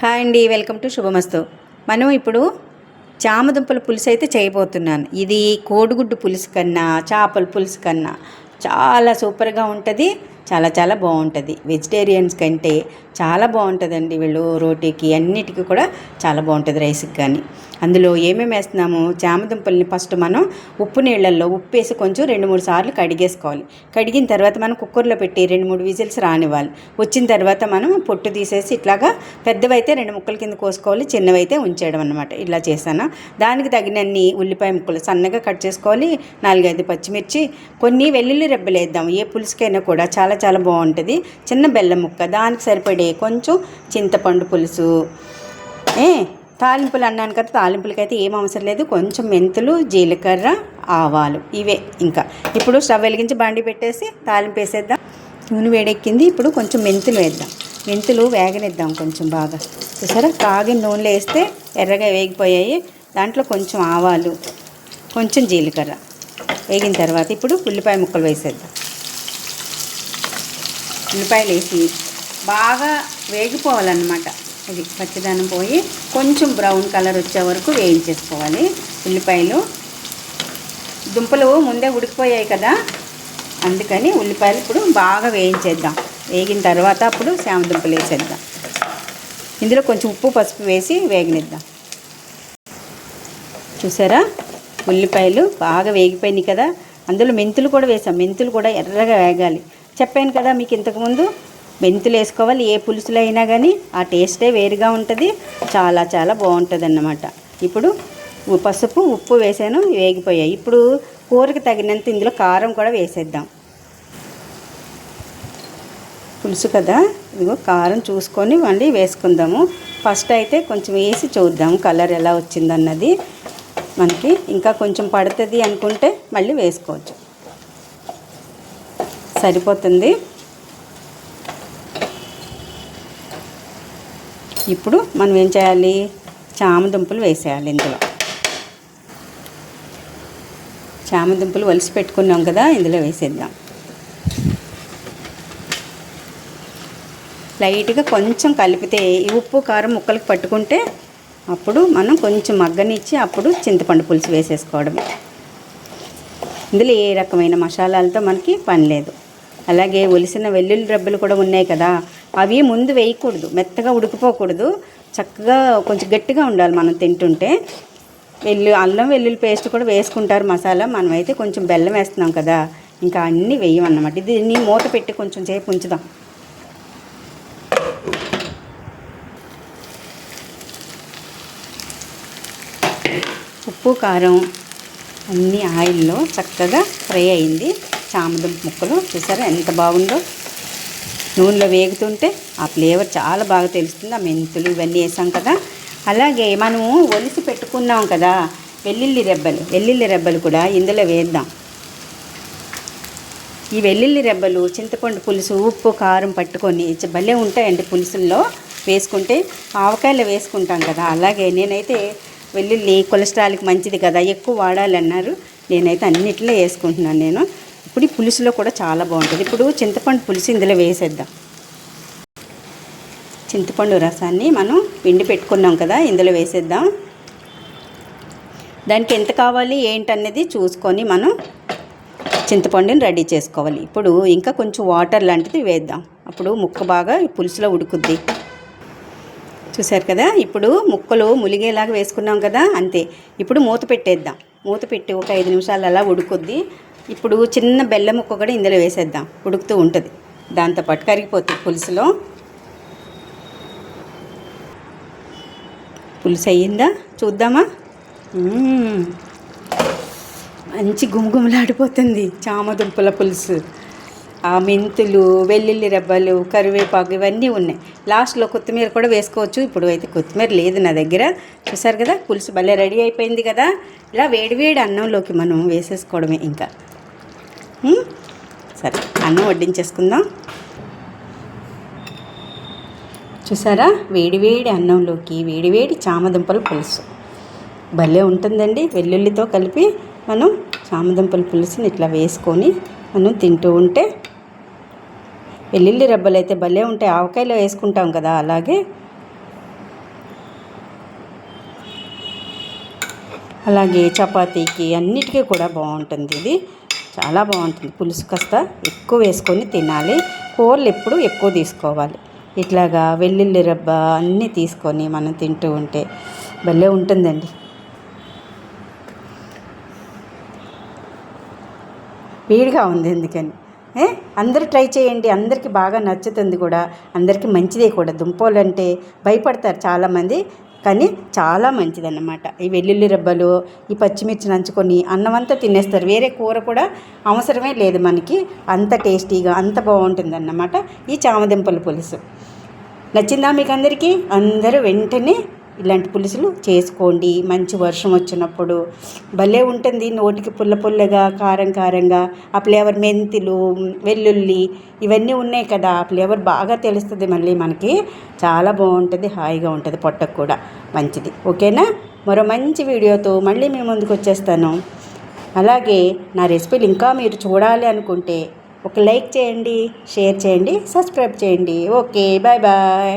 Hi అండి welcome to శుభమస్తు. మనం ఇప్పుడు చామదుంపల పులుసు అయితే చేయబోతున్నాను. ఇది కోడిగుడ్డు పులుసు కన్నా చేపల పులుసు కన్నా చాలా సూపర్గా ఉంటుంది. చాలా చాలా బాగుంటుంది. వెజిటేరియన్స్ కంటే చాలా బాగుంటుందండి వీళ్ళు రోటీకి. అన్నిటికీ కూడా చాలా బాగుంటుంది రైస్కి కానీ అందులో ఏమేమి వేస్తున్నాము చామదుంపల్ని ఫస్ట్ మనం ఉప్పు నీళ్ళల్లో ఉప్పు వేసి కొంచెం రెండు మూడు సార్లు కడిగేసుకోవాలి. కడిగిన తర్వాత మనం కుక్కర్లో పెట్టి రెండు మూడు విజిల్స్ రానివ్వాలి. వచ్చిన తర్వాత మనం పొట్టు తీసేసి ఇట్లాగా పెద్దవైతే రెండు ముక్కల కింద కోసుకోవాలి చిన్నవైతే ఉంచేయడం అనమాట ఇలా చేశాను? దానికి తగినన్ని ఉల్లిపాయ ముక్కలు సన్నగా కట్ చేసుకోవాలి. నాలుగైదు పచ్చిమిర్చి కొన్ని వెల్లుల్లి రెబ్బలు వేద్దాం. ఏ పులుసుకైనా కూడా చాలా చాలా బాగుంటుంది. చిన్న బెల్లం ముక్క దానికి సరిపడే కొంచెం చింతపండు పులుసు. ఏ తాలింపులు అన్నాను కదా తాలింపులకైతే ఏం అవసరం లేదు. కొంచెం మెంతులు జీలకర్ర ఆవాలు ఇవే ఇంకా. ఇప్పుడు స్టవ్ వెలిగించి బండి పెట్టేసి తాలింపు వేసేద్దాం. నూనె వేడెక్కింది. ఇప్పుడు కొంచెం మెంతులు వేద్దాం. మెంతులు వేగనిద్దాం కొంచెం బాగా. చూసారా? కాగిన నూనెలో వేస్తే ఎర్రగా వేగిపోయాయి. దాంట్లో కొంచెం ఆవాలు కొంచెం జీలకర్ర. వేగిన తర్వాత ఇప్పుడు ఉల్లిపాయ ముక్కలు వేసేద్దాం. ఉల్లిపాయలు వేసి బాగా వేగిపోవాలన్నమాట. ఇది పచ్చిదనం పోయి కొంచెం బ్రౌన్ కలర్ వచ్చే వరకు వేయించేసుకోవాలి ఉల్లిపాయలు. దుంపలు ముందే ఉడికిపోయాయి కదా అందుకని ఉల్లిపాయలు ఇప్పుడు బాగా వేయించేద్దాం. వేగిన తర్వాత అప్పుడు దుంపలు వేసేద్దాం. ఇందులో కొంచెం ఉప్పు పసుపు వేసి వేగనిద్దాం. చూసారా? ఉల్లిపాయలు బాగా వేగిపోయినాయి కదా అందులో మెంతులు కూడా వేసాం. మెంతులు కూడా ఎర్రగా వేగాలి. చెప్పాను కదా మీకు ఇంతకుముందు. మెంతులు వేసుకోవాలి ఏ పులుసులు అయినా కానీ ఆ టేస్టే వేరుగా ఉంటుంది. చాలా చాలా బాగుంటుంది అన్నమాట ఇప్పుడు పసుపు ఉప్పు వేసాను వేగిపోయాయి. ఇప్పుడు కూరకి తగినంత ఇందులో కారం కూడా వేసేద్దాం. పులుసు కదా? ఇదిగో కారం చూసుకొని మళ్ళీ వేసుకుందాము. ఫస్ట్ అయితే కొంచెం వేసి చూద్దాం కలర్ ఎలా వచ్చిందన్నది. మనకి ఇంకా కొంచెం పడుతుంది అనుకుంటే మళ్ళీ వేసుకోవచ్చు. సరిపోతుంది. ఇప్పుడు మనం ఏం చేయాలి? చామదుంపలు వేసేయాలి ఇందులో. చామదుంపలు వలిసి పెట్టుకున్నాం కదా ఇందులో వేసేద్దాం. లైట్గా కొంచెం కలిపితే ఈ ఉప్పు కారం ముక్కలకు పట్టుకుంటే అప్పుడు మనం కొంచెం మగ్గనిచ్చి అప్పుడు చింతపండు పులుసు వేసేసుకోవడమే. ఇందులో ఏ రకమైన మసాలాలతో మనకి పని లేదు. అలాగే ఒలిసిన వెల్లుల్లి రబ్బలు కూడా ఉన్నాయి కదా అవి ముందు వేయకూడదు మెత్తగా ఉడికిపోకూడదు. చక్కగా కొంచెం గట్టిగా ఉండాలి మనం తింటుంటే. వెల్లు అల్లం వెల్లుల్లి పేస్ట్ కూడా వేసుకుంటారు మసాలా. మనమైతే కొంచెం బెల్లం వేస్తున్నాం కదా ఇంకా అన్నీ వేయమన్నమాట. దీన్ని మూత పెట్టి కొంచెం సేపు ఉంచుదాం. ఉప్పు కారం అన్ని ఆయిల్లో చక్కగా ఫ్రై అయింది. చామదుంప ముక్కలు చూసారా? ఎంత బాగుందో. నూనెలో వేగుతుంటే ఆ ఫ్లేవర్ చాలా బాగా తెలుస్తుంది. ఆ మెంతులు ఇవన్నీ వేసాం కదా. అలాగే మనము ఒలిసి పెట్టుకున్నాం కదా వెల్లుల్లి రెబ్బలు. వెల్లుల్లి రెబ్బలు కూడా ఇందులో వేద్దాం. ఈ వెల్లుల్లి రెబ్బలు చింతపండు పులుసు ఉప్పు కారం పట్టుకొని భలే ఉంటాయండి పులుసుల్లో. వేసుకుంటే ఆవకాయలు వేసుకుంటాం కదా. అలాగే నేనైతే వెల్లుల్లి కొలెస్ట్రాల్కి మంచిది కదా ఎక్కువ వాడాలన్నారు. నేనైతే అన్నిట్లో వేసుకుంటున్నాను నేను. ఇప్పుడు ఈ పులుసులో కూడా చాలా బాగుంటుంది. ఇప్పుడు చింతపండు పులుసు ఇందులో వేసేద్దాం. చింతపండు రసాన్ని మనం పిండి పెట్టుకున్నాం కదా ఇందులో వేసేద్దాం. దానికి ఎంత కావాలి ఏంటనేది చూసుకొని మనం చింతపండుని రెడీ చేసుకోవాలి. ఇప్పుడు ఇంకా కొంచెం వాటర్ లాంటిది వేద్దాం. అప్పుడు ముక్క బాగా ఈ పులుసులో ఉడుకుద్ది. చూసారు కదా ఇప్పుడు ముక్కలు ములిగేలాగా వేసుకున్నాం కదా అంతే. ఇప్పుడు మూత పెట్టేద్దాం. మూత పెట్టి ఒక ఐదు నిమిషాలు అలా ఉడుకుద్ది. ఇప్పుడు చిన్న బెల్లం ముక్క కూడా ఇందులో వేసేద్దాం. ఉడుకుతూ ఉంటుంది. దాంతోపాటు కరిగిపోతుంది పులుసులో. పులుసు అయ్యిందా? చూద్దామా? మంచి గుమగుమలాడిపోతుంది చామదుంపల పులుసు. ఆ మెంతులు వెల్లుల్లి రెబ్బలు కరివేపాకు ఇవన్నీ ఉన్నాయి. లాస్ట్లో కొత్తిమీర కూడా వేసుకోవచ్చు. ఇప్పుడు అయితే కొత్తిమీర లేదు నా దగ్గర. చూసారు కదా? పులుసు భలే రెడీ అయిపోయింది కదా? ఇలా వేడివేడి అన్నంలోకి మనం వేసేసుకోవడమే ఇంకా. సరే అన్నం వడ్డించేసుకుందాం. చూసారా? వేడివేడి అన్నంలోకి వేడివేడి చామదుంపల పులుసు. భలే ఉంటుందండి. వెల్లుల్లితో కలిపి మనం చామదుంపల పులుసుని ఇట్లా వేసుకొని మనం తింటూ ఉంటే వెల్లుల్లి రబ్బలు అయితే భలే ఉంటాయి. ఆవకాయలో వేసుకుంటాం కదా అలాగే. అలాగే చపాతీకి అన్నిటికీ కూడా బాగుంటుంది ఇది. చాలా బాగుంటుంది. పులుసు కాస్త ఎక్కువ వేసుకొని తినాలి. కూరలు ఎప్పుడు ఎక్కువ తీసుకోవాలి. ఇట్లాగా వెల్లుల్లి రబ్బ అన్నీ తీసుకొని మనం తింటూ ఉంటే భలే ఉంటుందండి. వేడిగా ఉంది ఎందుకని? ఏ? అందరూ ట్రై చేయండి. అందరికీ బాగా నచ్చుతుంది కూడా. అందరికీ మంచిదే కూడా. దుంపలు అంటే భయపడతారు చాలామంది. కానీ చాలా మంచిదన్నమాట. ఈ వెల్లుల్లి రెబ్బలు ఈ పచ్చిమిర్చి నంచుకొని అన్నం అంతా తినేస్తారు. వేరే కూర కూడా అవసరమే లేదు మనకి. అంత టేస్టీగా అంత బాగుంటుంది అన్నమాట ఈ చామదింపల పులుసు. నచ్చిందా మీకు అందరికీ అందరూ వెంటనే ఇలాంటి పులుసులు చేసుకోండి. మంచి వర్షం వచ్చినప్పుడు భలే ఉంటుంది. నోటికి పుల్ల పుల్లగా కారం కారంగా ఆ ఫ్లేవర్ మెంతులు వెల్లుల్లి ఇవన్నీ ఉన్నాయి కదా. ఆ ఫ్లేవర్ బాగా తెలుస్తుంది మళ్ళీ మనకి. చాలా బాగుంటుంది. హాయిగా ఉంటుంది పొట్టకు కూడా. మంచిది. ఓకేనా? మరో మంచి వీడియోతో మళ్ళీ మీ ముందుకు వచ్చేస్తాను. అలాగే నా రెసిపీలు ఇంకా మీరు చూడాలి అనుకుంటే ఒక లైక్ చేయండి షేర్ చేయండి సబ్స్క్రైబ్ చేయండి. ఓకే. Bye bye.